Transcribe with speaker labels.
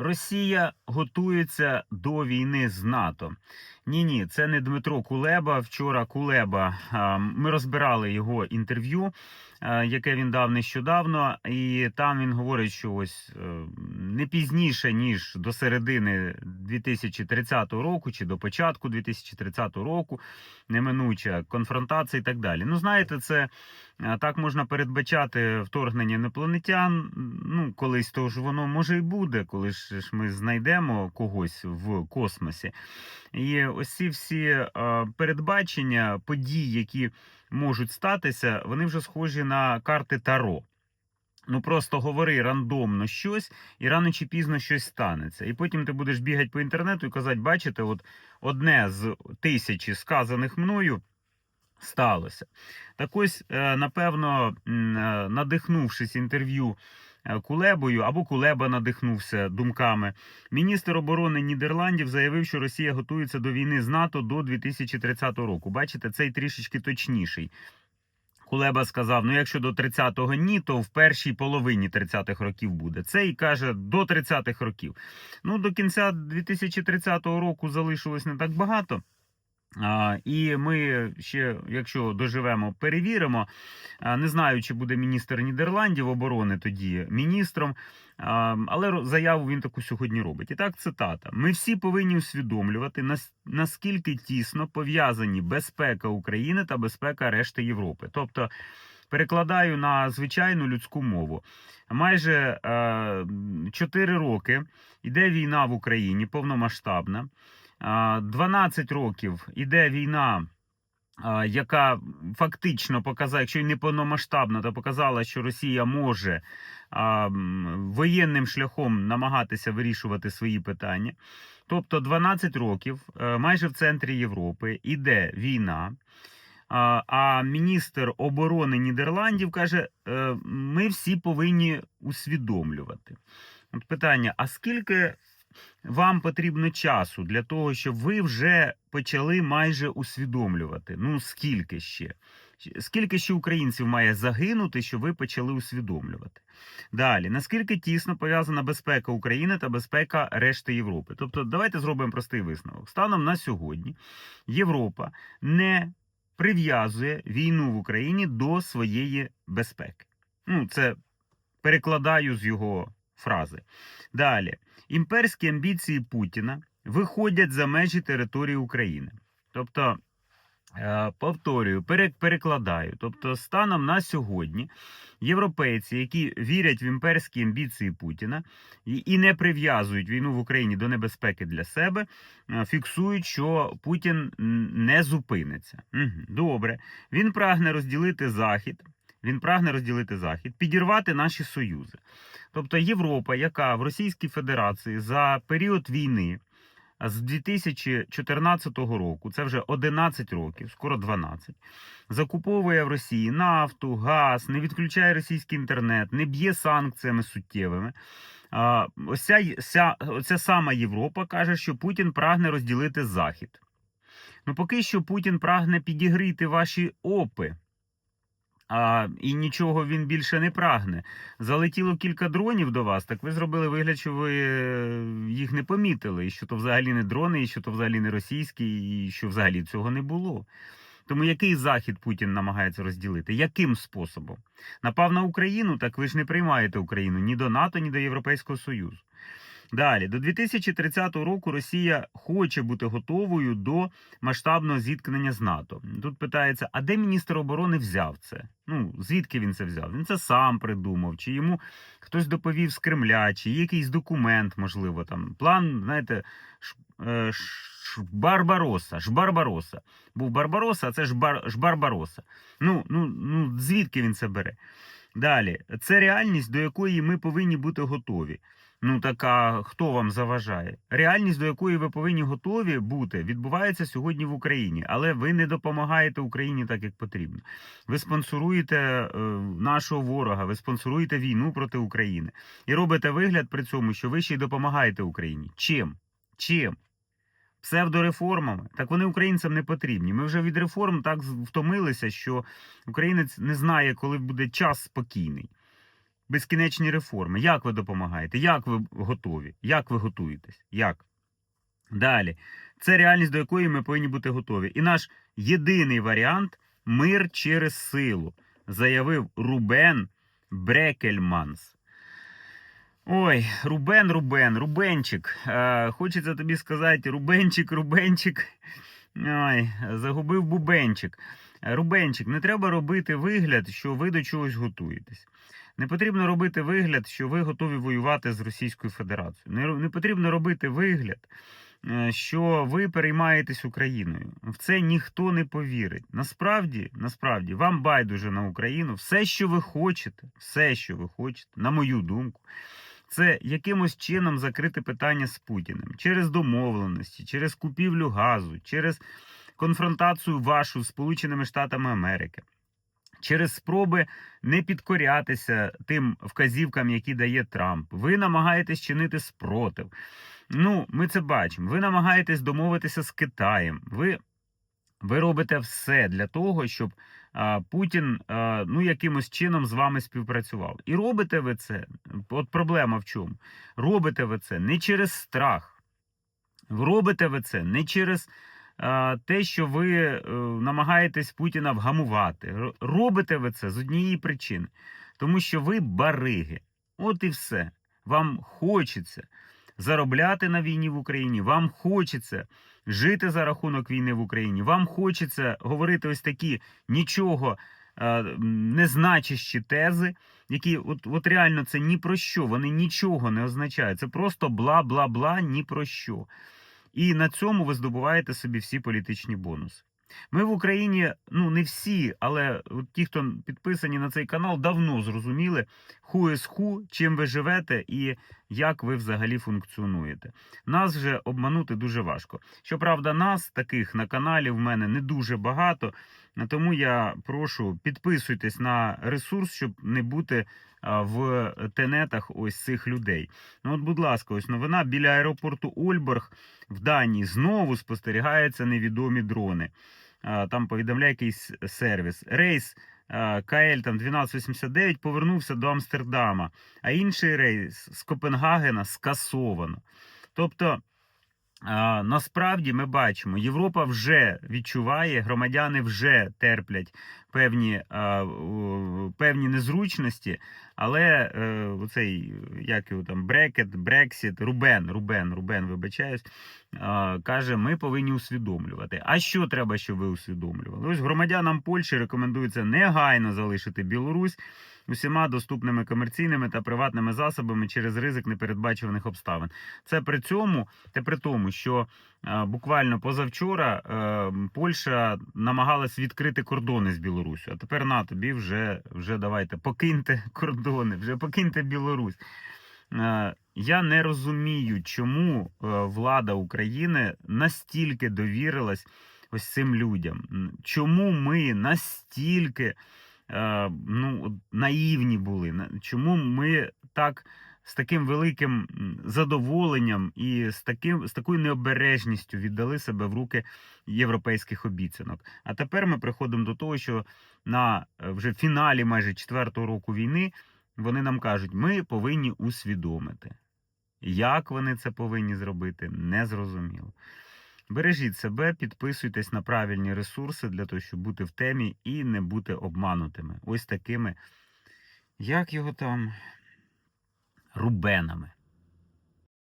Speaker 1: Росія готується до війни з НАТО. Ні, ні, це не Дмитро Кулеба. Вчора Кулеба. Ми розбирали його інтерв'ю, яке він дав нещодавно, і там він говорить, що ось е, не пізніше ніж до середини 2030 року чи до початку 2030 року неминуча конфронтація і так далі. Ну, знаєте, це так можна передбачати вторгнення інопланетян. Ну, колись то ж воно може і буде, коли ж ми знайдемо когось в космосі. І ось всі е, передбачення подій, які можуть статися, вони вже схожі на карти Таро. Ну просто говори рандомно щось, і рано чи пізно щось станеться. І потім ти будеш бігати по інтернету і казати, бачите, от одне з тисячі сказаних мною сталося. Так ось, е, напевно, е, надихнувшись інтерв'ю Кулебою або Кулеба надихнувся думками. Міністр оборони Нідерландів заявив, що Росія готується до війни з НАТО до 2030 року. Бачите, цей трішечки точніший. Кулеба сказав: ну якщо до 30-го ні, то в першій половині 30-х років буде. Цей каже до 30-х років. Ну до кінця 2030 року залишилось не так багато. І ми ще, якщо доживемо, перевіримо. Не знаю, чи буде міністр Нідерландів оборони тоді міністром, але заяву він таку сьогодні робить. І так, цитата: ми всі повинні усвідомлювати, нас- наскільки тісно пов'язані безпека України та безпека решти Європи. Тобто, перекладаю на звичайну людську мову. Майже е, 4 роки йде війна в Україні, повномасштабна. А, 12 років іде війна, яка фактично показала, якщо й не повномасштабна, то показала, що Росія може воєнним шляхом намагатися вирішувати свої питання. Тобто 12 років, е, майже в центрі Європи, іде війна. А, А міністр оборони Нідерландів каже: е, ми всі повинні усвідомлювати. От питання: а скільки вам потрібно часу для того, щоб ви вже почали майже усвідомлювати? Ну скільки ще? Скільки ще українців має загинути, щоб ви почали усвідомлювати? Далі, наскільки тісно пов'язана безпека України та безпека решти Європи? Тобто, давайте зробимо простий висновок. Станом на сьогодні Європа не прив'язує війну в Україні до своєї безпеки. Ну, це перекладаю з його фрази. Далі, імперські амбіції Путіна виходять за межі території України. Тобто, е, повторюю, пере- перекладаю. Тобто, станом на сьогодні європейці, які вірять в імперські амбіції Путіна і і не прив'язують війну в Україні до небезпеки для себе, е, фіксують, що Путін не зупиниться. Добре. Він прагне розділити Захід. Він прагне розділити Захід, підірвати наші союзи. Тобто Європа, яка в Російській Федерації за період війни з 2014 року, це вже 11 років, скоро 12, закуповує в Росії нафту, газ, не відключає російський інтернет, не б'є санкціями суттєвими. А, ось ця, ця, оця сама Європа каже, що Путін прагне розділити Захід. Ну, поки що Путін прагне підігріти ваші опи. А, і нічого він більше не прагне. Залетіло кілька дронів до вас, так ви зробили вигляд, що ви е, їх не помітили, і що то взагалі не дрони, і що то взагалі не російські, і що взагалі цього не було. Тому який захід Путін намагається розділити? Яким способом? Напав на Україну, так ви ж не приймаєте Україну ні до НАТО, ні до Європейського Союзу. Далі, до 2030 року Росія хоче бути готовою до масштабного зіткнення з НАТО. Тут питається: а де міністр оборони взяв це? Ну звідки він це взяв? Він це сам придумав, чи йому хтось доповів з Кремля, чи якийсь документ, можливо, там план, знаєте, ш, е, Барбароса. Був Барбароса, а це ж, бар, ж Барбароса. Ну, ну, ну звідки він це бере? Далі, це реальність, до якої ми повинні бути готові. Ну так а хто вам заважає? Реальність, до якої ви повинні готові бути, відбувається сьогодні в Україні, але ви не допомагаєте Україні так, як потрібно. Ви спонсоруєте е, нашого ворога, ви спонсоруєте війну проти України і робите вигляд при цьому, що ви ще й допомагаєте Україні. Чим? Чим? Псевдореформами, так вони українцям не потрібні. Ми вже від реформ так втомилися, що українець не знає, коли буде час спокійний. Безкінечні реформи. Як ви допомагаєте? Як ви готові? Як ви готуєтесь? Як? Далі. Це реальність, до якої ми повинні бути готові. І наш єдиний варіант мир через силу, заявив Рубен Брекельманс. Ой, Рубен, Рубен, Рубенчик. Е, хочеться тобі сказати, Рубенчик, Рубенчик. Ой, загубив бубенчик. Е, Рубенчик, не треба робити вигляд, що ви до чогось готуєтесь. Не потрібно робити вигляд, що ви готові воювати з Російською Федерацією. Не, не потрібно робити вигляд, е, що ви переймаєтесь Україною. В це ніхто не повірить. Насправді, насправді, вам байдуже на Україну. Все, що ви хочете, все, що ви хочете, на мою думку, це якимось чином закрити питання з Путіним через домовленості, через купівлю газу, через конфронтацію вашу з Сполученими Штатами Америки. Через спроби не підкорятися тим вказівкам, які дає Трамп, ви намагаєтесь чинити спротив. Ну, ми це бачимо. Ви намагаєтесь домовитися з Китаєм. Ви, ви робите все для того, щоб а, Путін а, ну, якимось чином з вами співпрацював. І робите ви це. От проблема в чому? Робите ви це не через страх. Робите ви це не через те, що ви е, намагаєтесь Путіна вгамувати. Робите ви це з однієї причини, тому що ви бариги. От і все. Вам хочеться заробляти на війні в Україні, вам хочеться жити за рахунок війни в Україні, вам хочеться говорити ось такі нічого е, тези, які от, от реально це ні про що, вони нічого не означають. Це просто бла-бла-бла, ні про що. І на цьому ви здобуваєте собі всі політичні бонуси. Ми в Україні, ну не всі, але от ті, хто підписані на цей канал, давно зрозуміли, ху is ху, чим ви живете і як ви взагалі функціонуєте. Нас вже обманути дуже важко. Щоправда, нас таких на каналі в мене не дуже багато. Тому я прошу підписуйтесь на ресурс, щоб не бути в тенетах ось цих людей. Ну, от, будь ласка, ось новина біля аеропорту Ольборг в Данії знову спостерігаються невідомі дрони. Там повідомляє якийсь сервіс. Рейс КЛ там 1289 повернувся до Амстердама, а інший рейс з Копенгагена скасовано. Тобто. Насправді ми бачимо, Європа вже відчуває, громадяни вже терплять певні, а, певні незручності, але е, оцей, як його там, брекет, брексіт, Рубен, Рубен, Рубен, вибачаюсь, а, каже, ми повинні усвідомлювати. А що треба, щоб ви усвідомлювали? Ось громадянам Польщі рекомендується негайно залишити Білорусь усіма доступними комерційними та приватними засобами через ризик непередбачуваних обставин. Це при цьому, те при тому, що е, буквально позавчора е, Польща намагалась відкрити кордони з Білорусю. А тепер на тобі вже, вже давайте покиньте кордони, вже покиньте Білорусь. Е, Я не розумію, чому е, влада України настільки довірилась ось цим людям. Чому ми настільки е, ну, наївні були? Чому ми так з таким великим задоволенням і з таким з такою необережністю віддали себе в руки європейських обіцянок? А тепер ми приходимо до того, що на е, вже фіналі майже четвертого року війни вони нам кажуть, ми повинні усвідомити. Як вони це повинні зробити, незрозуміло. Бережіть себе, підписуйтесь на правильні ресурси для того, щоб бути в темі і не бути обманутими. Ось такими, як його там, рубенами.